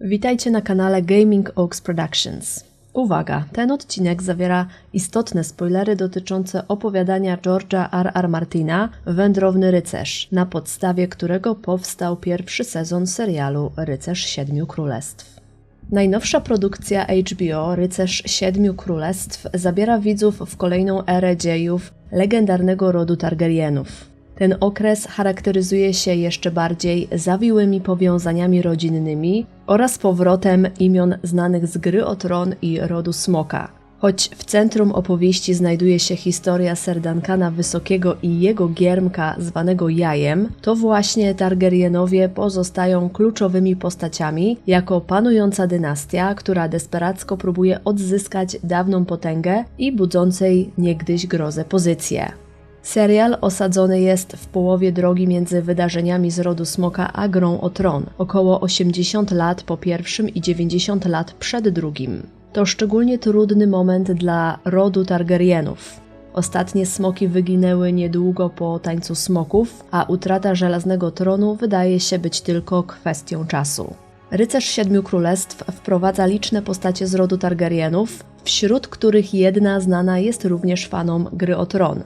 Witajcie na kanale Gaming Oaks Productions. Uwaga, ten odcinek zawiera istotne spoilery dotyczące opowiadania George'a R. R. Martina Wędrowny Rycerz, na podstawie którego powstał pierwszy sezon serialu Rycerz Siedmiu Królestw. Najnowsza produkcja HBO Rycerz Siedmiu Królestw zabiera widzów w kolejną erę dziejów legendarnego rodu Targaryenów. Ten okres charakteryzuje się jeszcze bardziej zawiłymi powiązaniami rodzinnymi oraz powrotem imion znanych z gry o tron i rodu Smoka. Choć w centrum opowieści znajduje się historia Ser Duncana Wysokiego i jego giermka zwanego Jajem, to właśnie Targaryenowie pozostają kluczowymi postaciami jako panująca dynastia, która desperacko próbuje odzyskać dawną potęgę i budzącej niegdyś grozę pozycję. Serial osadzony jest w połowie drogi między wydarzeniami z rodu Smoka a grą o tron, około 80 lat po pierwszym i 90 lat przed drugim. To szczególnie trudny moment dla rodu Targaryenów. Ostatnie smoki wyginęły niedługo po tańcu smoków, a utrata żelaznego tronu wydaje się być tylko kwestią czasu. Rycerz Siedmiu Królestw wprowadza liczne postacie z rodu Targaryenów, wśród których jedna znana jest również fanom gry o tron.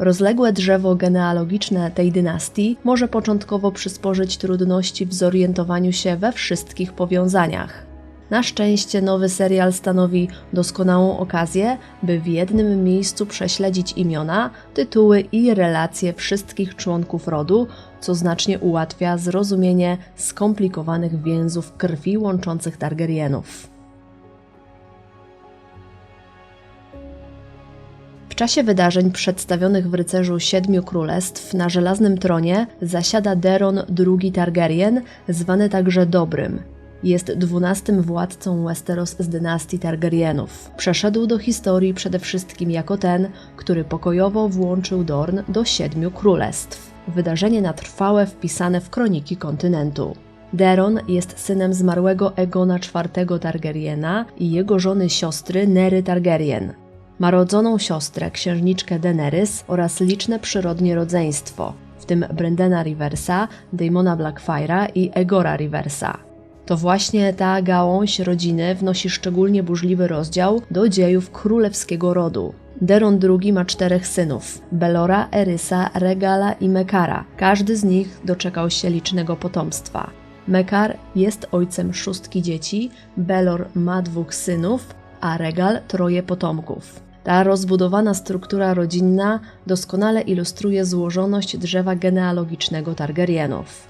Rozległe drzewo genealogiczne tej dynastii może początkowo przysporzyć trudności w zorientowaniu się we wszystkich powiązaniach. Na szczęście nowy serial stanowi doskonałą okazję, by w jednym miejscu prześledzić imiona, tytuły i relacje wszystkich członków rodu, co znacznie ułatwia zrozumienie skomplikowanych więzów krwi łączących Targaryenów. Czasie wydarzeń przedstawionych w Rycerzu Siedmiu Królestw na żelaznym tronie zasiada Deron II Targaryen, zwany także Dobrym. Jest dwunastym władcą Westeros z dynastii Targaryenów. Przeszedł do historii przede wszystkim jako ten, który pokojowo włączył Dorn do Siedmiu Królestw. Wydarzenie na trwałe wpisane w kroniki kontynentu. Deron jest synem zmarłego Egona IV Targaryena i jego żony siostry Nery Targaryen. Ma rodzoną siostrę, księżniczkę Daenerys oraz liczne przyrodnie rodzeństwo, w tym Brendana Riversa, Daemona Blackfire'a i Egora Riversa. To właśnie ta gałąź rodziny wnosi szczególnie burzliwy rozdział do dziejów królewskiego rodu. Deron II ma czterech synów: Belora, Erysa, Regala i Mekara. Każdy z nich doczekał się licznego potomstwa. Mekar jest ojcem szóstki dzieci, Belor ma dwóch synów, a Regal troje potomków. Ta rozbudowana struktura rodzinna doskonale ilustruje złożoność drzewa genealogicznego Targaryenów.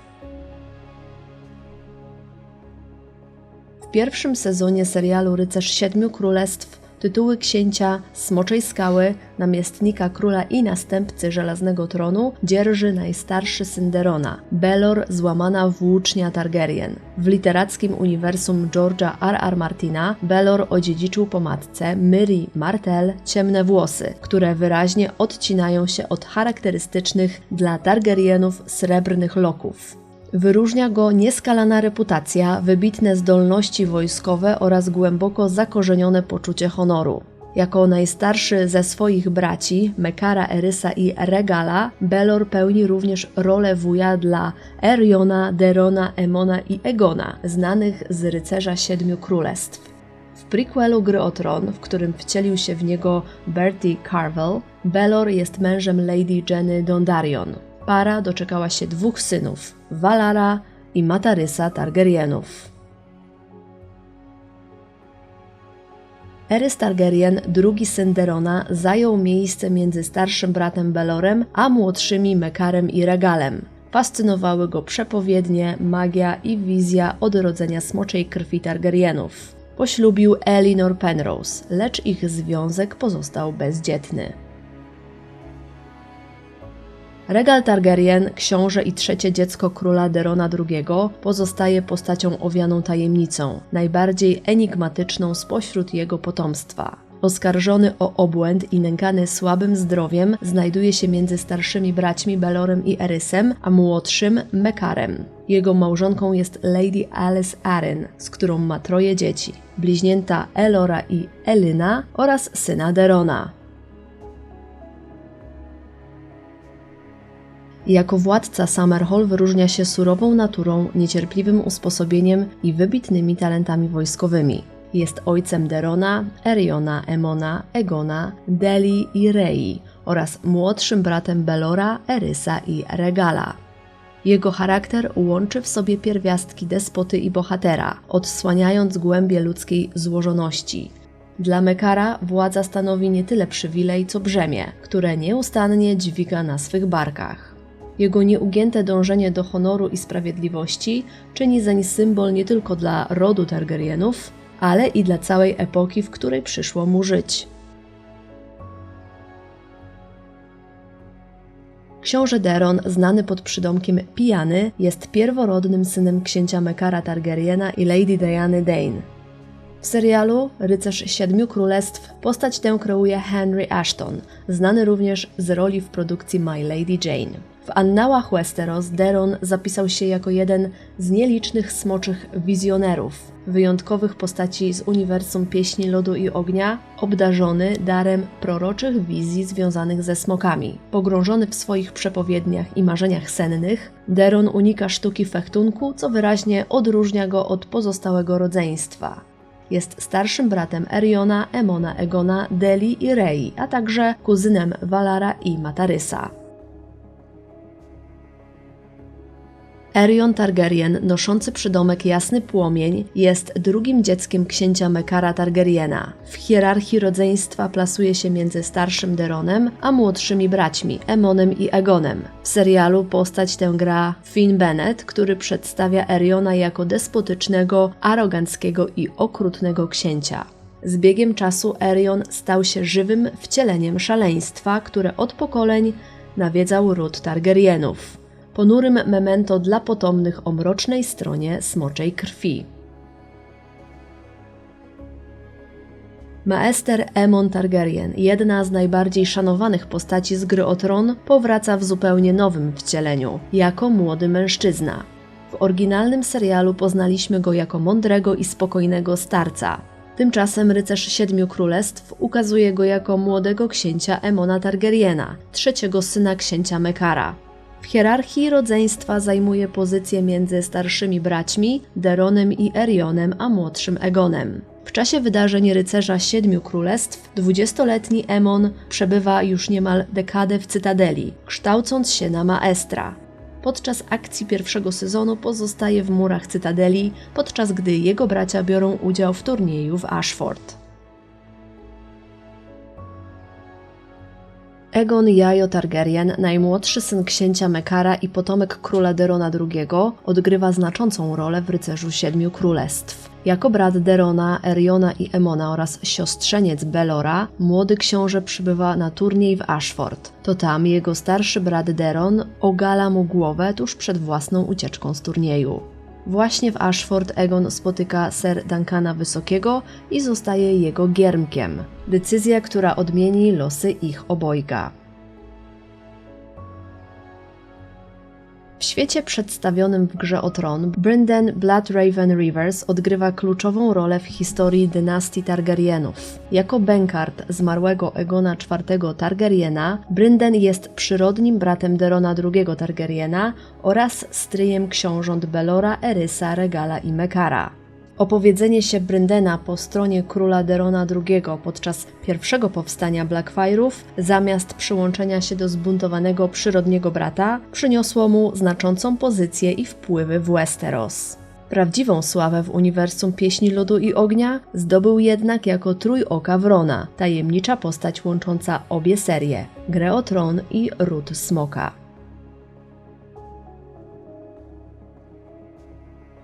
W pierwszym sezonie serialu Rycerz Siedmiu Królestw tytuły księcia Smoczej Skały, namiestnika króla i następcy Żelaznego Tronu dzierży najstarszy syn Derona, Belor złamana włócznia Targaryen. W literackim uniwersum George'a R. R. Martina Belor odziedziczył po matce Myri Martell ciemne włosy, które wyraźnie odcinają się od charakterystycznych dla Targaryenów srebrnych loków. Wyróżnia go nieskalana reputacja, wybitne zdolności wojskowe oraz głęboko zakorzenione poczucie honoru. Jako najstarszy ze swoich braci, Mekara, Erysa i Regala, Belor pełni również rolę wuja dla Eriona, Derona, Emona i Egona, znanych z Rycerza Siedmiu Królestw. W prequelu Gry o Tron, w którym wcielił się w niego Bertie Carvel, Belor jest mężem Lady Jenny Dondarion. Para doczekała się dwóch synów, Valara i Matarysa Targaryenów. Erys Targaryen, drugi syn Derona, zajął miejsce między starszym bratem Belorem a młodszymi Mekarem i Regalem. Fascynowały go przepowiednie, magia i wizja odrodzenia smoczej krwi Targaryenów. Poślubił Elinor Penrose, lecz ich związek pozostał bezdzietny. Regal Targaryen, książę i trzecie dziecko króla Derona II, pozostaje postacią owianą tajemnicą, najbardziej enigmatyczną spośród jego potomstwa. Oskarżony o obłęd i nękany słabym zdrowiem, znajduje się między starszymi braćmi Belorem i Erysem, a młodszym Mekarem. Jego małżonką jest Lady Alice Arryn, z którą ma troje dzieci: bliźnięta Elora i Elyna oraz syna Derona. Jako władca Summerhall wyróżnia się surową naturą, niecierpliwym usposobieniem i wybitnymi talentami wojskowymi. Jest ojcem Derona, Eriona, Emona, Egona, Deli i Rei oraz młodszym bratem Belora, Erysa i Regala. Jego charakter łączy w sobie pierwiastki despoty i bohatera, odsłaniając głębie ludzkiej złożoności. Dla Mekara władza stanowi nie tyle przywilej, co brzemię, które nieustannie dźwiga na swych barkach. Jego nieugięte dążenie do honoru i sprawiedliwości czyni zeń symbol nie tylko dla rodu Targaryenów, ale i dla całej epoki, w której przyszło mu żyć. Książę Deron, znany pod przydomkiem Pijany, jest pierworodnym synem księcia Mekara Targaryena i Lady Diany Dane. W serialu Rycerz Siedmiu Królestw postać tę kreuje Henry Ashton, znany również z roli w produkcji My Lady Jane. W annałach Westeros Deron zapisał się jako jeden z nielicznych smoczych wizjonerów, wyjątkowych postaci z uniwersum Pieśni Lodu i Ognia, obdarzony darem proroczych wizji związanych ze smokami. Pogrążony w swoich przepowiedniach i marzeniach sennych, Deron unika sztuki fechtunku, co wyraźnie odróżnia go od pozostałego rodzeństwa. Jest starszym bratem Eriona, Emona, Egona, Deli i Rei, a także kuzynem Valara i Matarysa. Erion Targaryen, noszący przydomek Jasny Płomień, jest drugim dzieckiem księcia Mekara Targaryena. W hierarchii rodzeństwa plasuje się między starszym Deronem a młodszymi braćmi Emonem i Egonem. W serialu postać tę gra Finn Bennett, który przedstawia Eriona jako despotycznego, aroganckiego i okrutnego księcia. Z biegiem czasu Erion stał się żywym wcieleniem szaleństwa, które od pokoleń nawiedzał ród Targaryenów ponurym memento dla potomnych o mrocznej stronie smoczej krwi. Maester Emon Targaryen, jedna z najbardziej szanowanych postaci z gry o tron, powraca w zupełnie nowym wcieleniu, jako młody mężczyzna. W oryginalnym serialu poznaliśmy go jako mądrego i spokojnego starca. Tymczasem rycerz Siedmiu Królestw ukazuje go jako młodego księcia Emona Targaryena, trzeciego syna księcia Mekara. W hierarchii rodzeństwa zajmuje pozycję między starszymi braćmi, Deronem i Erionem, a młodszym Egonem. W czasie wydarzeń Rycerza Siedmiu Królestw, dwudziestoletni Emon przebywa już niemal dekadę w Cytadeli, kształcąc się na maestra. Podczas akcji pierwszego sezonu pozostaje w murach Cytadeli, podczas gdy jego bracia biorą udział w turnieju w Ashford. Egon Jajo Targaryen, najmłodszy syn księcia Mekara i potomek króla Derona II, odgrywa znaczącą rolę w Rycerzu Siedmiu Królestw. Jako brat Derona, Eriona i Emona oraz siostrzeniec Belora, młody książę przybywa na turniej w Ashford. To tam jego starszy brat Deron ogala mu głowę tuż przed własną ucieczką z turnieju. Właśnie w Ashford Egon spotyka Sir Duncana Wysokiego i zostaje jego giermkiem. Decyzja, która odmieni losy ich obojga. W świecie przedstawionym w grze o tron, Brynden Bloodraven Rivers odgrywa kluczową rolę w historii dynastii Targaryenów. Jako Benkart zmarłego Egona IV Targaryena, Brynden jest przyrodnim bratem Derona II Targaryena oraz stryjem książąt Belora, Erysa, Regala i Mekara. Opowiedzenie się Bryndena po stronie króla Derona II podczas pierwszego powstania Blackfire'ów, zamiast przyłączenia się do zbuntowanego przyrodniego brata, przyniosło mu znaczącą pozycję i wpływy w Westeros. Prawdziwą sławę w uniwersum Pieśni Lodu i Ognia zdobył jednak jako Trójoka Wrona, tajemnicza postać łącząca obie serie, Grę o Tron i Ród Smoka.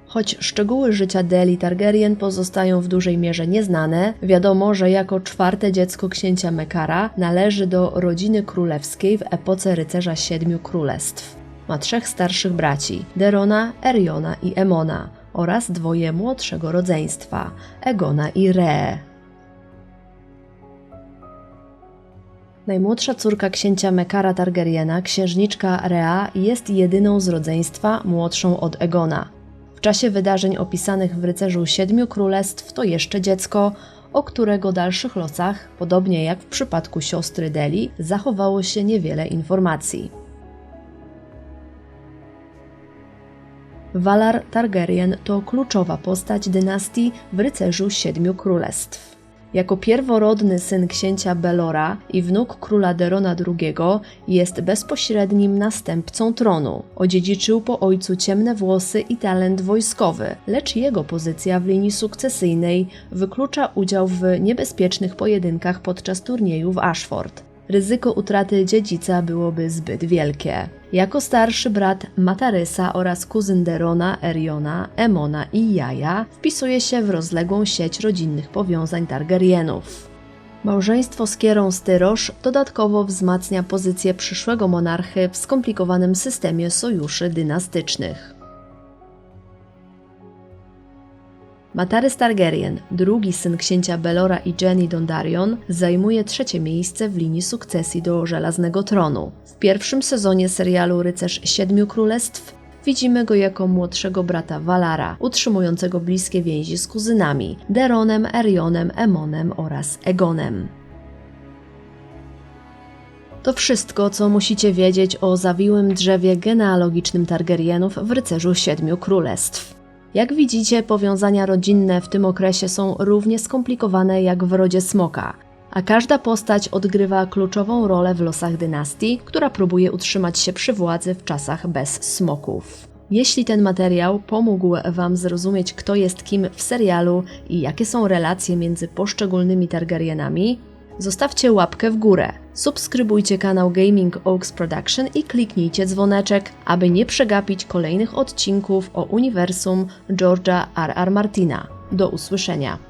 Choć szczegóły życia Deli Targaryen pozostają w dużej mierze nieznane, wiadomo, że jako czwarte dziecko księcia Mekara należy do rodziny królewskiej w epoce rycerza siedmiu królestw. Ma trzech starszych braci: Derona, Eriona i Emona oraz dwoje młodszego rodzeństwa: Egona i Re. Najmłodsza córka księcia Mekara Targaryena, księżniczka Rea, jest jedyną z rodzeństwa młodszą od Egona. W czasie wydarzeń opisanych w Rycerzu Siedmiu Królestw to jeszcze dziecko, o którego dalszych losach, podobnie jak w przypadku siostry Deli, zachowało się niewiele informacji. Valar Targaryen to kluczowa postać dynastii w Rycerzu Siedmiu Królestw. Jako pierworodny syn księcia Belora i wnuk króla Derona II jest bezpośrednim następcą tronu. Odziedziczył po ojcu ciemne włosy i talent wojskowy, lecz jego pozycja w linii sukcesyjnej wyklucza udział w niebezpiecznych pojedynkach podczas turnieju w Ashford. Ryzyko utraty dziedzica byłoby zbyt wielkie. Jako starszy brat Matarysa oraz kuzyn Derona, Eriona, Emona i Jaja wpisuje się w rozległą sieć rodzinnych powiązań Targaryenów. Małżeństwo z Kierą Styrosz dodatkowo wzmacnia pozycję przyszłego monarchy w skomplikowanym systemie sojuszy dynastycznych. Matarys Targaryen, drugi syn księcia Belora i Jenny Dondarion, zajmuje trzecie miejsce w linii sukcesji do Żelaznego Tronu. W pierwszym sezonie serialu Rycerz Siedmiu Królestw widzimy go jako młodszego brata Valara, utrzymującego bliskie więzi z kuzynami Deronem, Erionem, Emonem oraz Egonem. To wszystko, co musicie wiedzieć o zawiłym drzewie genealogicznym Targaryenów w Rycerzu Siedmiu Królestw. Jak widzicie, powiązania rodzinne w tym okresie są równie skomplikowane jak w rodzie smoka, a każda postać odgrywa kluczową rolę w losach dynastii, która próbuje utrzymać się przy władzy w czasach bez smoków. Jeśli ten materiał pomógł Wam zrozumieć, kto jest kim w serialu i jakie są relacje między poszczególnymi Targaryenami, zostawcie łapkę w górę, subskrybujcie kanał Gaming Oaks Production i kliknijcie dzwoneczek, aby nie przegapić kolejnych odcinków o uniwersum George'a R.R. Martina. Do usłyszenia.